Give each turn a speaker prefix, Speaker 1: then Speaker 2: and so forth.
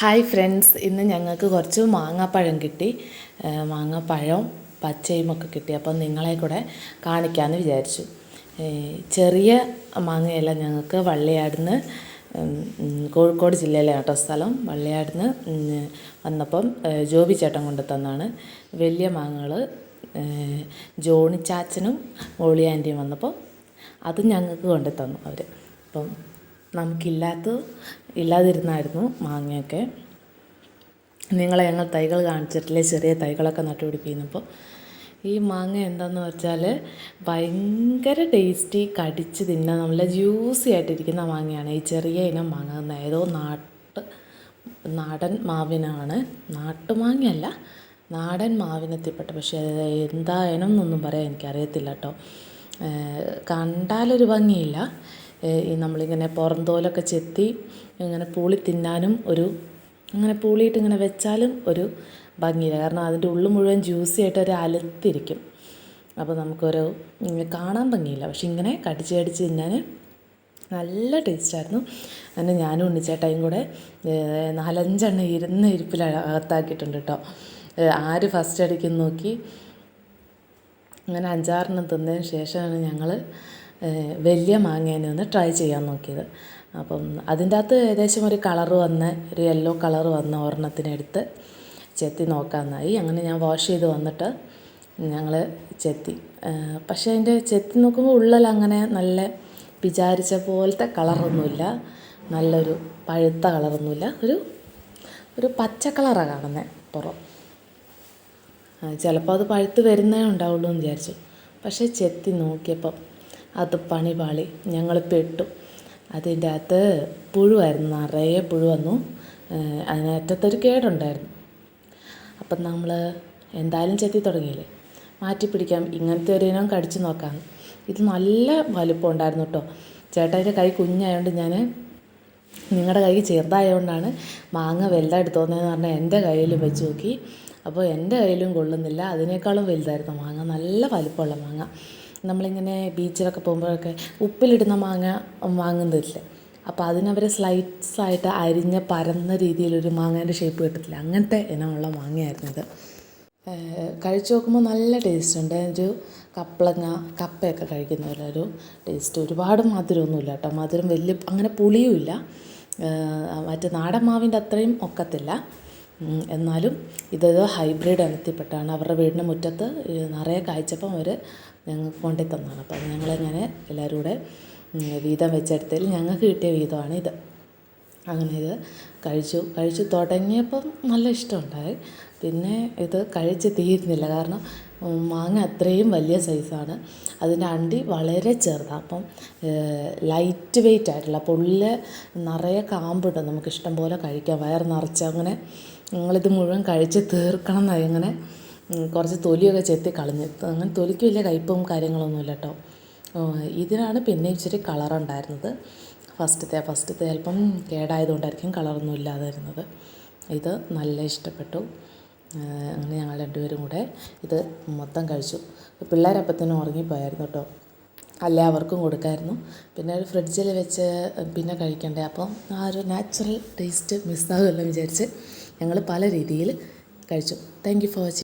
Speaker 1: Hi friends ഇന്ന് ഞങ്ങൾക്ക് കുറച്ച് മാങ്ങാപ്പഴം കിട്ടി. മാങ്ങാപ്പഴം പച്ചയും ഒക്കെ കിട്ടി. അപ്പം നിങ്ങളെ കൂടെ കാണിക്കാമെന്ന് വിചാരിച്ചു. ചെറിയ മാങ്ങയല്ല ഞങ്ങൾക്ക് വള്ളിയാടുന്ന് കോഴിക്കോട് ജില്ലയിലെ കേട്ടോ സ്ഥലം. വള്ളിയാടുന്ന് വന്നപ്പം ജോബി ചേട്ടൻ കൊണ്ട് തന്നാണ്. വലിയ മാങ്ങകൾ ജോണി ചാച്ചനും മോളി ആന്റിയും വന്നപ്പോൾ അത് ഞങ്ങൾക്ക് കൊണ്ടു തന്നു അവർ അപ്പം നമുക്കില്ലാത്ത ഇല്ലാതിരുന്നായിരുന്നു മാങ്ങയൊക്കെ. നിങ്ങളെ ഞങ്ങൾ തൈകൾ കാണിച്ചിട്ടില്ലേ? ചെറിയ തൈകളൊക്കെ നട്ടുപിടിപ്പിക്കുന്നപ്പോൾ. ഈ മാങ്ങ എന്താണെന്ന് വെച്ചാൽ ഭയങ്കര ടേസ്റ്റി കടിച്ച് തിന്നാൻ നല്ല ജ്യൂസി ആയിട്ടിരിക്കുന്ന മാങ്ങയാണ്. ഈ ചെറിയ ഇനം മാങ്ങ. ഏതോ നാട്ട് നാടൻ മാവിനാണ്. നാട്ടുമാങ്ങയല്ല നാടൻ മാവിനെത്തിപ്പെട്ട. പക്ഷേ അത് എന്താ ഇനം എന്നൊന്നും പറയാൻ എനിക്കറിയത്തില്ല കേട്ടോ. കണ്ടാലൊരു ഭംഗിയില്ല. ഈ നമ്മളിങ്ങനെ പുറന്തോലൊക്കെ ചെത്തി ഇങ്ങനെ പൂളി തിന്നാനും ഒരു അങ്ങനെ പൂളിയിട്ട് ഇങ്ങനെ വെച്ചാലും ഒരു ഭംഗിയില്ല. കാരണം അതിന്റെ ഉള്ളു മുഴുവൻ ജ്യൂസി ആയിട്ട് ഒരു അലുത്തിരിക്കും. അപ്പോൾ നമുക്കൊരു കാണാൻ ഭംഗിയില്ല. പക്ഷെ ഇങ്ങനെ കടിച്ച് കടിച്ച് തിന്നാൻ നല്ല ടേസ്റ്റായിരുന്നു അങ്ങനെ ഞാനും ഉണ്ണിച്ചേട്ടായും കൂടെ നാലഞ്ചെണ്ണം ഇരുന്ന ഇരിപ്പിൽ അകത്താക്കിയിട്ടുണ്ട് കേട്ടോ. ആര് ഫസ്റ്റ് അടിക്കും നോക്കി. അങ്ങനെ അഞ്ചാറെണ്ണം തിന്നതിന് ശേഷമാണ് ഞങ്ങൾ വലിയ മാങ്ങേനെ ഒന്ന് ട്രൈ ചെയ്യാൻ നോക്കിയത്. അപ്പം അതിന്റെ അകത്ത് ഏകദേശം ഒരു കളർ വന്ന് ഒരു യെല്ലോ കളർ വന്ന ഒരെണ്ണത്തിനെടുത്ത് ചെത്തി നോക്കാമെന്നായി അങ്ങനെ ഞാൻ വാഷ് ചെയ്ത് വന്നിട്ട് ഞങ്ങൾ ചെത്തി. പക്ഷേ അതിന്റെ ചെത്തി നോക്കുമ്പോൾ ഉള്ളിൽ അങ്ങനെ നല്ല വിചാരിച്ച പോലത്തെ കളറൊന്നുമില്ല നല്ലൊരു പഴുത്ത കളറൊന്നുമില്ല ഒരു ഒരു പച്ച കളറാണ് കാണുന്നത് പുറം. ചിലപ്പോൾ അത് പഴുത്ത് വരുന്നേ ഉണ്ടാവുള്ളൂ എന്ന് വിചാരിച്ചു. പക്ഷേ ചെത്തി നോക്കിയപ്പം അത് പണി പാളി. ഞങ്ങൾ പെട്ടു. അതിന്റെ അകത്ത് പുഴുവായിരുന്നു. നിറയെ പുഴു വന്നു. അതിനകത്തൊരു കേടുണ്ടായിരുന്നു. അപ്പം നമ്മൾ എന്തായാലും ചെത്തി തുടങ്ങിയില്ലേ? മാറ്റി പിടിക്കാം. ഇങ്ങനത്തെ ഒരു ഇനം കടിച്ചു നോക്കാം. ഇത് നല്ല വലുപ്പം ഉണ്ടായിരുന്നു കേട്ടോ. ചേട്ടന്റെ കൈ കുഞ്ഞായതുകൊണ്ട് ഞാൻ നിങ്ങളുടെ കൈ ചെറുതായതുകൊണ്ടാണ് മാങ്ങ വലുതായിട്ട് പറഞ്ഞാൽ എന്റെ കയ്യിൽ വെച്ച് നോക്കി. അപ്പോൾ എന്റെ കയ്യിലും കൊള്ളുന്നില്ല. അതിനേക്കാളും വലുതായിരുന്നു മാങ്ങ. നല്ല വലുപ്പമുള്ള മാങ്ങ. നമ്മളിങ്ങനെ ബീച്ചിലൊക്കെ പോകുമ്പോഴൊക്കെ ഉപ്പിലിടുന്ന മാങ്ങ വാങ്ങുന്നില്ല അപ്പോൾ അതിനവർ സ്ലൈറ്റ്സ് ആയിട്ട് അരിഞ്ഞ പരന്ന രീതിയിലൊരു മാങ്ങേന്റെ ഷേപ്പ് കിട്ടത്തില്ല. അങ്ങനത്തെ ഇനമുള്ള മാങ്ങയായിരുന്നു ഇത് ഏഹ് കഴിച്ച് നോക്കുമ്പോൾ നല്ല ടേസ്റ്റ് ഉണ്ട്. ഒരു കപ്പളങ്ങ കപ്പയൊക്കെ കഴിക്കുന്ന പോലെ ഒരു ടേസ്റ്റ് ഒരുപാട് മധുരമൊന്നുമില്ല കേട്ടോ. മധുരം വലിയ അങ്ങനെ പുളിയുമില്ല. മറ്റേ നാടൻ മാവിന്റെ അത്രയും ഒക്കത്തില്ല. എന്നാലും ഇതൊരു ഹൈബ്രിഡ് ഇനത്തിൽപ്പെട്ടാണ്. അവരുടെ വീടിന്റെ മുറ്റത്ത് നിറയെ കായ്ച്ചപ്പം അവർ ഞങ്ങൾക്ക് കൊണ്ടു തന്നതാണ്. അപ്പം ഞങ്ങളിങ്ങനെ എല്ലാവരും കൂടെ വീതം വെച്ചെടുത്തതിൽ ഞങ്ങൾക്ക് കിട്ടിയ വീതമാണ് ഇത്. അങ്ങനെ ഇത് കഴിച്ചു. കഴിച്ചു തുടങ്ങിയപ്പം നല്ല ഇഷ്ടമുണ്ടായി പിന്നെ ഇത് കഴിച്ച് തീരുന്നില്ല. കാരണം മാങ്ങ അത്രയും വലിയ സൈസാണ്. അതിന്റെ അണ്ടി വളരെ ചെറുതാണ്. അപ്പം ലൈറ്റ് വെയ്റ്റ് ആയിട്ടുള്ള പുള്ളിൽ നിറയെ കാമ്പുണ്ട് നമുക്ക് ഇഷ്ടം പോലെ കഴിക്കാം. വയർ നിറച്ച് അങ്ങനെ ഞങ്ങളിത് മുഴുവൻ കഴിച്ച് തീർക്കണം എന്നായി അങ്ങനെ കുറച്ച് തൊലിയൊക്കെ ചെത്തി കളഞ്ഞ്. അങ്ങനെ തൊലിക്ക് വലിയ കയ്പും കാര്യങ്ങളൊന്നുമില്ല കേട്ടോ. ഇതിനാണ് പിന്നെ ഇച്ചിരി കളറുണ്ടായിരുന്നത് ഫസ്റ്റത്തെ ഫസ്റ്റത്തെ അല്പം കേടായതുകൊണ്ടായിരിക്കും കളറൊന്നും ഇല്ലാതെ വരുന്നത് ഇത് നല്ല ഇഷ്ടപ്പെട്ടു. അങ്ങനെ ഞങ്ങൾ രണ്ടുപേരും കൂടെ ഇത് മൊത്തം കഴിച്ചു. പിള്ളേരപ്പത്തിനും ഉറങ്ങിപ്പോയായിരുന്നു കേട്ടോ. അല്ലേ അവർക്കും കൊടുക്കായിരുന്നു. പിന്നെ ഒരു ഫ്രിഡ്ജിൽ വെച്ച് പിന്നെ കഴിക്കണ്ടേ. അപ്പം ആ ഒരു നാച്ചുറൽ ടേസ്റ്റ് മിസ്സാകുമല്ലോ വിചാരിച്ച് ഞങ്ങൾ പല രീതിയിൽ കഴിച്ചു. Thank you for watching